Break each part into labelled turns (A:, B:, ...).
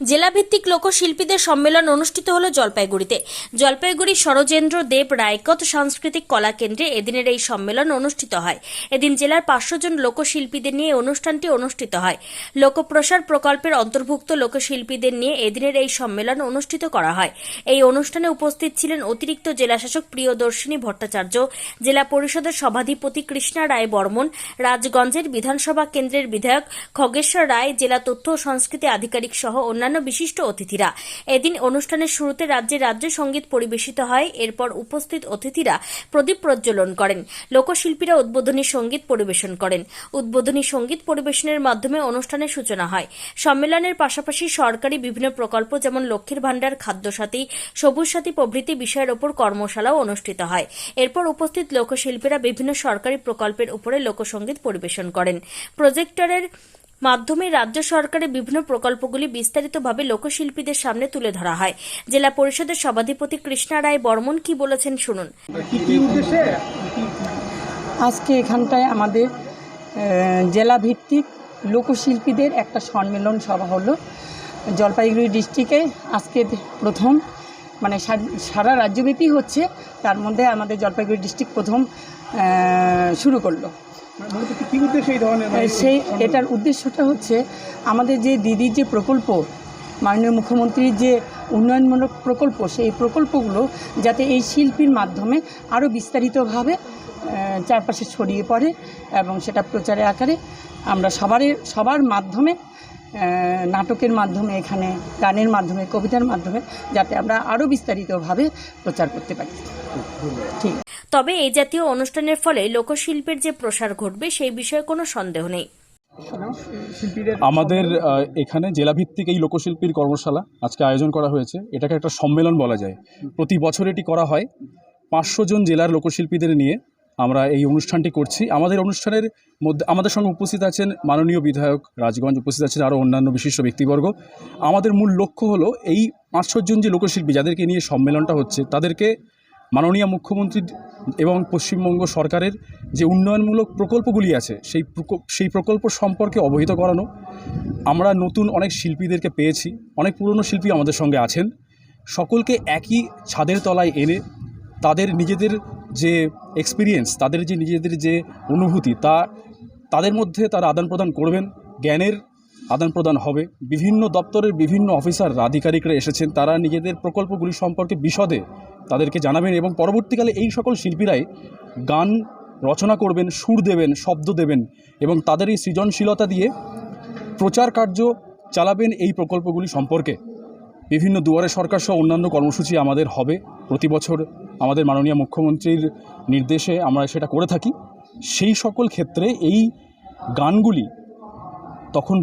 A: জেলাভিত্তিক লোকশিল্পীদের সম্মেলন অনুষ্ঠিত হলো জলপাইগুড়িতে। জলপাইগুড়ি সরজেন্দ্র দেব রায়কত সাংস্কৃতিক কলা কেন্দ্রে এদিনের এই সম্মেলন অনুষ্ঠিত হয়। এদিন জেলার পাঁচশো জন লোকশিল্পীদের নিয়ে অনুষ্ঠানটি অনুষ্ঠিত হয়। লোকপ্রসার প্রকল্পের অন্তর্ভুক্ত লোকশিল্পীদের নিয়ে এদিনের এই সম্মেলন অনুষ্ঠিত করা হয়। এই অনুষ্ঠানে উপস্থিত ছিলেন অতিরিক্ত জেলাশাসক প্রিয়দর্শিনী ভট্টাচার্য, জেলা পরিষদের সভাধিপতি কৃষ্ণা রায় বর্মন, রাজগঞ্জের বিধানসভা কেন্দ্রের বিধায়ক খগেশ্বর রায়, জেলা তথ্য ও সংস্কৃতি আধিকারিক সহ অন্যান্য বিশিষ্ট অতিথিরা। এদিন অনুষ্ঠানের শুরুতে রাজ্যে রাজ্য সংগীত পরিবেশিত হয়। এরপর উপস্থিত অতিথিরা প্রদীপ প্রজ্বলন করেন। লোকশিল্পীরা উদ্বোধনী সংগীত পরিবেশন করেন। উদ্বোধনী সংগীত পরিবেশনের মাধ্যমে অনুষ্ঠানের সূচনা হয়। সম্মেলনের পাশাপাশি সরকারি বিভিন্ন প্রকল্প যেমন লক্ষ্মীর ভাণ্ডার, খাদ্যসাথী, সবুজ সাথী প্রভৃতি বিষয়ের ওপর কর্মশালাও অনুষ্ঠিত হয়। এরপর উপস্থিত লোকশিল্পীরা বিভিন্ন সরকারি প্রকল্পের উপরে লোকসঙ্গীত পরিবেশন করেন। প্রজেক্টরের মাধ্যমে রাজ্য সরকারের বিভিন্ন প্রকল্পগুলি বিস্তারিতভাবে লোকশিল্পীদের সামনে তুলে ধরা হয়। জেলা পরিষদের সভাধিপতি কৃষ্ণা রায় বর্মন কি বলেছেন শুনুন।
B: কি কি উদ্দেশ্যে?
C: আজকে এখানটায় আমাদের আহ, জেলাভিত্তিক লোকশিল্পীদের একটা সম্মেলন সভা হলো। জলপাইগুড়ি ডিস্ট্রিক্টে আজকে প্রথম মানে সারা রাজ্যব্যাপী হচ্ছে। তার মধ্যে আমাদের জলপাইগুড়ি ডিস্ট্রিক্ট প্রথম শুরু করল।
B: মানে মানে
C: সেই এটার উদ্দেশ্যটা হচ্ছে আমাদের যে দিদির যে প্রকল্প মাননীয় মুখ্যমন্ত্রীর যে উন্নয়নমূলক প্রকল্প সেই প্রকল্পগুলো যাতে এই শিল্পীর মাধ্যমে আরও বিস্তারিতভাবে চারপাশে ছড়িয়ে পড়ে এবং সেটা প্রচারে আকারে আমরা সবারই সবার মাধ্যমে নাটকের মাধ্যমে এখানে গানের মাধ্যমে কবিতার মাধ্যমে যাতে আমরা আরও বিস্তারিতভাবে প্রচার করতে পারি। ঠিক।
A: তবে এই জাতীয় অনুষ্ঠানের ফলে লোকশিল্পের যে প্রসার ঘটবে সেই বিষয়ে কোনো সন্দেহ নেই।
D: আমাদের এখানে জেলাভিত্তিক এই লোকশিল্পীর কর্মশালা আজকে আয়োজন করা হয়েছে। এটাকে একটা সম্মেলন বলা যায়। প্রতি বছর এটি করা হয়। পাঁচশো জন জেলার লোকশিল্পীদের নিয়ে আমরা এই অনুষ্ঠানটি করছি। আমাদের অনুষ্ঠানের মধ্যে, আমাদের সঙ্গে উপস্থিত আছেন মাননীয় বিধায়ক রাজগঞ্জ, উপস্থিত আছেন আরও অন্যান্য বিশিষ্ট ব্যক্তিবর্গ। আমাদের মূল লক্ষ্য হলো এই পাঁচশো জন যে লোকশিল্পী যাদেরকে নিয়ে সম্মেলনটা হচ্ছে, তাদেরকে মাননীয় মুখ্যমন্ত্রী এবং পশ্চিমবঙ্গ সরকারের যে উন্নয়নমূলক প্রকল্পগুলি আছে, সেই সেই প্রকল্প সম্পর্কে অবহিত করানো, আমরা নতুন অনেক শিল্পীদেরকে পেয়েছি, অনেক পুরনো শিল্পী আমাদের সঙ্গে আছেন। সকলকে একই ছাদের তলায় এনে তাদের নিজেদের যে এক্সপিরিয়েন্স তাদের যে নিজেদের যে অনুভূতি, তা তাদের মধ্যে তারা আদান প্রদান করবেন, জ্ঞানের আদান প্রদান হবে। বিভিন্ন দপ্তরের বিভিন্ন অফিসার, আধিকারিকরা এসেছেন, তারা নিজেদের প্রকল্পগুলি সম্পর্কে বিশদে তাদেরকে জানাবেন এবং পরবর্তীকালে এই সকল শিল্পীরাই গান রচনা করবেন, সুর দেবেন, শব্দ দেবেন এবং তাদের এই সৃজনশীলতা দিয়ে প্রচার কার্য চালাবেন এই প্রকল্পগুলি সম্পর্কে। বিভিন্ন দুয়ারে সরকার সহ অন্যান্য কর্মসূচি আমাদের হবে। প্রতি বছর আমাদের মাননীয় মুখ্যমন্ত্রীর নির্দেশে আমরা সেটা করে থাকি। সেই সকল ক্ষেত্রে এই গানগুলি তখন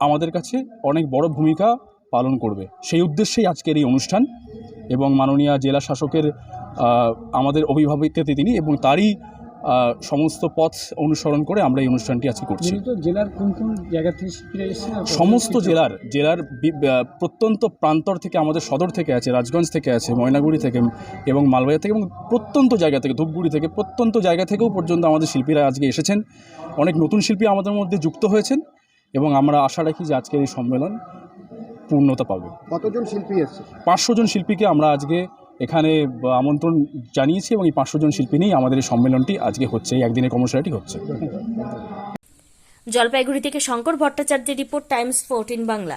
D: আমাদের কাছে অনেক বড় ভূমিকা পালন করবে। সেই উদ্দেশ্যেই আজকের এই অনুষ্ঠান। এবং মাননীয় জেলা শাসকের আমাদের অভিভাবককে তিনি এবং তারই সমস্ত পথ অনুসরণ করে আমরা এই অনুষ্ঠানটি আজকে করছি।
B: জেলার কোন কোন জায়গা থেকে
D: সমস্ত জেলার জেলার প্রত্যন্ত প্রান্তর থেকে আমাদের সদর থেকে আছে রাজগঞ্জ থেকে আছে ময়নাগুড়ি থেকে এবং মালবাজার থেকে এবং প্রত্যন্ত জায়গা থেকে ধূপগুড়ি থেকে প্রত্যন্ত জায়গা থেকেও পর্যন্ত আমাদের শিল্পীরা আজকে এসেছেন। অনেক নতুন শিল্পী আমাদের মধ্যে যুক্ত হয়েছেন এবং আমরা আশা রাখি যে আজকের এই সম্মেলন পূর্ণতা পাবে।
B: কতজন শিল্পী এসছে?
D: পাঁচশো জন শিল্পীকে আমরা আজকে এখানে বা, আমন্ত্রণ জানিয়েছি এবং এই পাঁচশো জন শিল্পী নিয়েই আমাদের এই সম্মেলনটি আজকে হচ্ছে এই একদিনের কর্মশালাটি হচ্ছে।
A: জলপাইগুড়ি থেকে শঙ্কর ভট্টাচার্যের রিপোর্ট টাইমস ফোরটিন বাংলা।